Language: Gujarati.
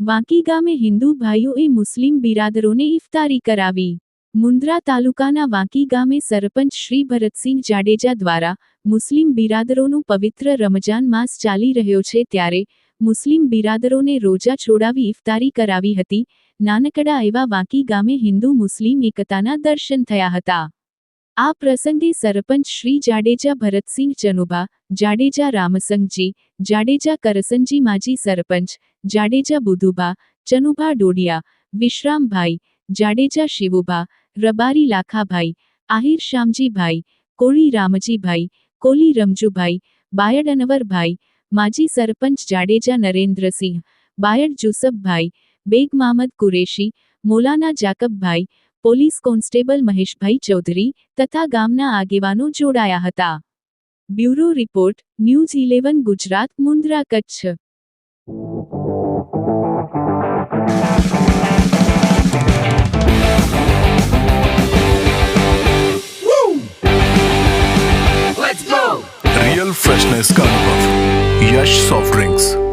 વાંકી ગામે હિન્દુ ભાઈઓએ મુસ્લિમ બિરાદરોને ઇફતારી કરાવી. મુન્દ્રા તાલુકાના વાંકી ગામે સરપંચ શ્રી ભરતસિંહ જાડેજા દ્વારા મુસ્લિમ બિરાદરોનું પવિત્ર રમજાન માસ ચાલી રહ્યો છે ત્યારે મુસ્લિમ બિરાદરોને રોજા છોડાવી ઇફતારી કરાવી હતી. નાનકડા એવા વાંકી ગામે હિન્દુ મુસ્લિમ એકતાના દર્શન થયા હતા. આ પ્રસંગે સરપંચ શ્રી જાડેજા ભરતસિંહ ચનુભા જાડેજા રામસંગજી, જાડેજા કરસનજી માજી સરપંચ, જાડેજા બુધુભા ચનુભા ડોડિયા, વિશ્રામભાઈ, જાડેજા શિવુભા, રબારી લાખાભાઈ, આહિર શ્યામજીભાઈ, કોળી રામજીભાઈ, કોલી રમજુભાઈ, બાયડ અનવરભાઈ, માજી સરપંચ જાડેજા નરેન્દ્રસિંહ, બાયડ જુસફભાઈ, બેગ મામદ કુરેશી, મોલાના જાકબભાઈ પોલીસ કોન્સ્ટેબલ મહેશભાઈ ચૌધરી તથા ગામના આગેવાનો જોડાયા હતા bureau report news eleven Gujarat Mundra Kutch real freshness का अनुभव यश सॉफ्ट ड्रिंक्स